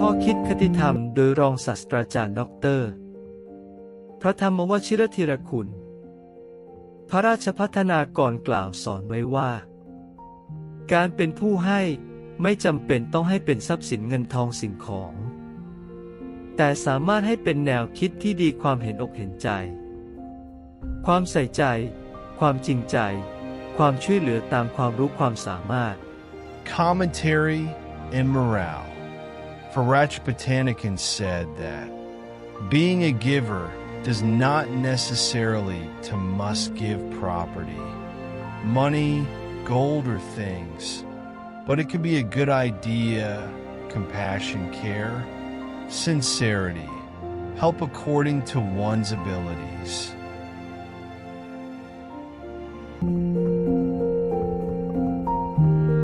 ข้อคิดคติธรรมโดยรองศาสตราจารย์ด็อกเตอร์พระธรรมวชิรธีรคุณ พระราชพัฒนากรกล่าวสอนไว้ว่า การเป็นผู้ให้ไม่จำเป็นต้องให้เป็นทรัพย์สินเงินทองสิ่งของ แต่สามารถให้เป็นแนวคิดที่ดีความเห็นอกเห็นใจ ความใส่ใจ ความจริงใจ ความช่วยเหลือตามความรู้ความสามารถ Commentary and morale. Farach Botanicus said that being a giver does not necessarily to must give property, money, gold, or things, but it can be a good idea, compassion, care, sincerity, help according to one's abilities.